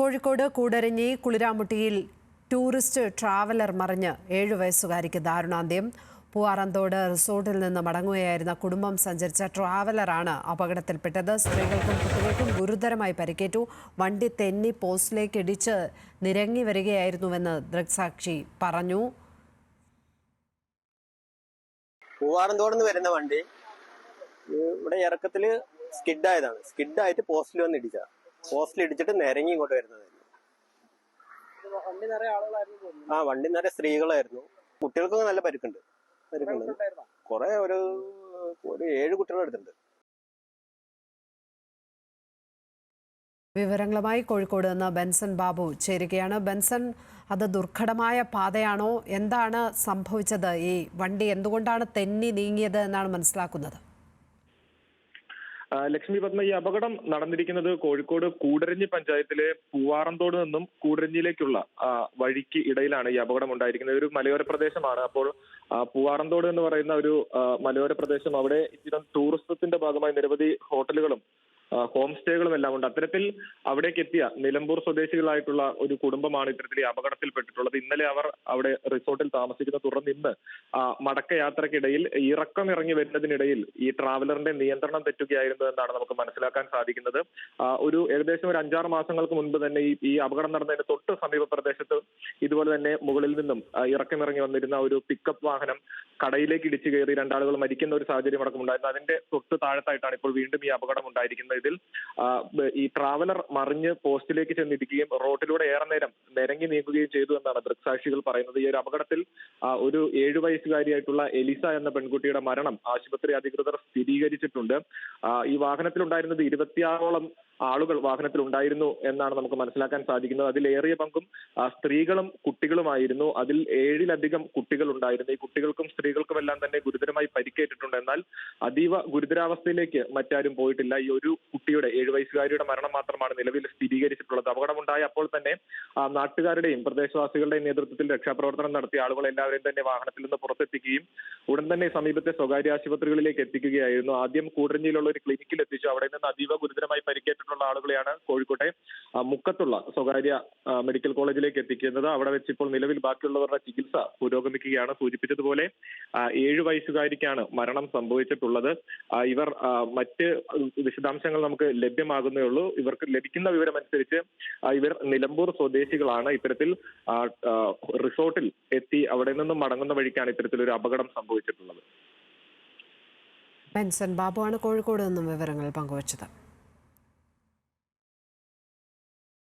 കോഴിക്കോട് കൂടരഞ്ഞി കുളിരാമുട്ടിയിൽ tourist traveller മറിഞ്ഞ് ഏഴു വയസ്സുകാരിക്ക് ദാരുണാന്ത്യം. പൂവാറന്തോട് റിസോർട്ടിൽ നിന്ന് മടങ്ങുകയായിരുന്ന കുടുംബം സഞ്ചരിച്ച ട്രാവലറാണ് അപകടത്തിൽപ്പെട്ടത്. സ്ത്രീകൾക്കും കുട്ടികൾക്കും ഗുരുതരമായി പരിക്കേറ്റു. വണ്ടി തെന്നി പോസ്റ്റിലേക്ക് ഇടിച്ച് നിരങ്ങി വരികയായിരുന്നുവെന്ന് ദൃക്സാക്ഷി പറഞ്ഞു. പൂവാറന്തോടുന്ന് വരുന്ന വണ്ടി ഇവിടെ ഇറക്കത്തിൽ സ്കിഡായതാണ്. സ്കിഡായിട്ട് പോസ്റ്റിൽ വന്ന് ഇടിച്ച പോസ്റ്റിൽ ഇടിച്ചിട്ട് നിരങ്ങി ഇങ്ങോട്ട് വരുന്നതായിരുന്നു ആ വണ്ടി നിറയെ സ്ത്രീകളായിരുന്നു. കുട്ടികൾക്കൊക്കെ നല്ല പരിക്കുണ്ട്. പരിക്കുണ്ട്. കുറെ ഒരു ഒരു ഏഴ് കുട്ടികൾ എടുത്തിട്ടുണ്ട്. വിവരങ്ങളുമായി കോഴിക്കോട് നിന്ന് ബെൻസൺ ബാബു ചേരുകയാണ്. ബെൻസൺ അത് ദുർഘടമായ പാതയാണോ? എന്താണ് സംഭവിച്ചത്? ഈ വണ്ടി എന്തുകൊണ്ടാണ് തെന്നി നീങ്ങിയത് എന്നാണ് മനസ്സിലാക്കുന്നത്. ലക്ഷ്മി പത്മ ഈ അപകടം നടന്നിരിക്കുന്നത് കോഴിക്കോട് കൂടരഞ്ഞി പഞ്ചായത്തിലെ പൂവാറന്തോട് നിന്നും കൂടരഞ്ഞിയിലേക്കുള്ള വഴിക്ക് ഇടയിലാണ് ഈ അപകടം ഉണ്ടായിരിക്കുന്നത്. ഒരു മലയോര പ്രദേശമാണ്. അപ്പോൾ പൂവാറന്തോട് എന്ന് പറയുന്ന ഒരു മലയോര പ്രദേശം. അവിടെ ഇത്തരം ടൂറിസത്തിന്റെ ഭാഗമായി നിരവധി ഹോട്ടലുകളും ഹോം സ്റ്റേകളും എല്ലാം ഉണ്ട്. അത്തരത്തിൽ അവിടേക്ക് എത്തിയ നിലമ്പൂർ സ്വദേശികളായിട്ടുള്ള ഒരു കുടുംബമാണ് ഇത്തരത്തിൽ ഈ അപകടത്തിൽപ്പെട്ടിട്ടുള്ളത്. ഇന്നലെ അവർ അവിടെ റിസോർട്ടിൽ താമസിക്കുന്ന തുടർന്ന് ഇന്ന് മടക്കയാത്രക്കിടയിൽ ഇറക്കം ഇറങ്ങി വരുന്നതിനിടയിൽ ഈ ട്രാവലറിന്റെ നിയന്ത്രണം തെറ്റുകയായിരുന്നു എന്നാണ് നമുക്ക് മനസ്സിലാക്കാൻ സാധിക്കുന്നത്. ഒരു ഏകദേശം ഒരു അഞ്ചാറ് മാസങ്ങൾക്ക് മുൻപ് തന്നെ ഈ അപകടം നടന്നതിന് തൊട്ട് സമീപ പ്രദേശത്ത് ഇതുപോലെ തന്നെ മുകളിൽ നിന്നും ഇറക്കം ഇറക്കമിറങ്ങി വന്നിരുന്ന ഒരു പിക്കപ്പ് വാഹനം കടയിലേക്ക് ഇടിച്ചു കയറി രണ്ടാളുകൾ മരിക്കുന്ന ഒരു സാഹചര്യം അടക്കം ഉണ്ടായിരുന്നു അതിന്റെ തൊട്ട് താഴത്തായിട്ടാണ് ഇപ്പോൾ വീണ്ടും ഈ അപകടം ഉണ്ടായിരിക്കുന്നത്. ഇതിൽ ഈ ട്രാവലർ മറിഞ്ഞ് പോസ്റ്റിലേക്ക് ചെന്നിരിക്കുകയും റോഡിലൂടെ ഏറെ നേരം നിരങ്ങി നീങ്ങുകയും ചെയ്തു എന്നാണ് ദൃക്സാക്ഷികൾ പറയുന്നത്. ഈ ഒരു അപകടത്തിൽ ഒരു ഏഴു വയസ്സുകാരിയായിട്ടുള്ള എലിസ എന്ന പെൺകുട്ടിയുടെ മരണം ആശുപത്രി അധികൃതർ സ്ഥിരീകരിച്ചിട്ടുണ്ട്. ഈ വാഹനത്തിലുണ്ടായിരുന്നത് ഇരുപത്തിയാറോളം ആളുകൾ വാഹനത്തിൽ ഉണ്ടായിരുന്നു എന്നാണ് നമുക്ക് മനസ്സിലാക്കാൻ സാധിക്കുന്നത്. അതിലേറിയ പങ്കും സ്ത്രീകളും കുട്ടികളുമായിരുന്നു. അതിൽ ഏഴിലധികം കുട്ടികൾ ഉണ്ടായിരുന്നു ഈ കുട്ടികൾക്കും സ്ത്രീകൾക്കും എല്ലാം തന്നെ ഗുരുതരമായി പരിക്കേറ്റിട്ടുണ്ട്. എന്നാൽ അതീവ ഗുരുതരാവസ്ഥയിലേക്ക് മറ്റാരും പോയിട്ടില്ല. ഈ ഒരു കുട്ടിയുടെ ഏഴു വയസ്സുകാരിയുടെ മരണം മാത്രമാണ് നിലവിൽ സ്ഥിരീകരിച്ചിട്ടുള്ളത്. അപകടമുണ്ടായ അപ്പോൾ തന്നെ നാട്ടുകാരുടെയും പ്രദേശവാസികളുടെയും നേതൃത്വത്തിൽ രക്ഷാപ്രവർത്തനം നടത്തിയ ആളുകൾ എല്ലാവരെയും തന്നെ വാഹനത്തിൽ നിന്ന് പുറത്തെത്തിക്കുകയും ഉടൻ തന്നെ സമീപത്തെ സ്വകാര്യ ആശുപത്രികളിലേക്ക് എത്തിക്കുകയായിരുന്നു. ആദ്യം കൂടരഞ്ഞിയിലുള്ള ഒരു ക്ലിനിക്കിൽ എത്തിച്ചു. അവിടെ നിന്ന് അതീവ ഗുരുതരമായി പരിക്കേറ്റിട്ടുള്ള ആളുകളെയാണ് കോഴിക്കോട്ടെ മുക്കത്തുള്ള സ്വകാര്യ മെഡിക്കൽ കോളേജിലേക്ക് എത്തിക്കുന്നത്. അവിടെ വെച്ച് ഇപ്പോൾ നിലവിൽ ബാക്കിയുള്ളവരുടെ ചികിത്സ പുരോഗമിക്കുകയാണ്. സൂചിപ്പിച്ചതുപോലെ ഏഴു വയസ്സുകാരിക്കാണ് മരണം സംഭവിച്ചിട്ടുള്ളത്. ഇവർ മറ്റ് വിശദാംശങ്ങൾ നമുക്ക് ലഭ്യമാകുന്നേ ഉള്ളൂ. ഇവർക്ക് ലഭിക്കുന്ന വിവരമനുസരിച്ച് ഇവർ നിലമ്പൂർ സ്വദേശികളാണ്. ഇത്തരത്തിൽ റിസോർട്ടിൽ എത്തി അവിടെ നിന്നും മടങ്ങുന്ന വഴിക്കാണ് ഇത്തരത്തിലൊരു അപകടം സംഭവിച്ചിട്ടുള്ളത്. ബെൻസൺ ആണ് കോഴിക്കോട് നിന്നും വിവരങ്ങൾ പങ്കുവച്ചത്.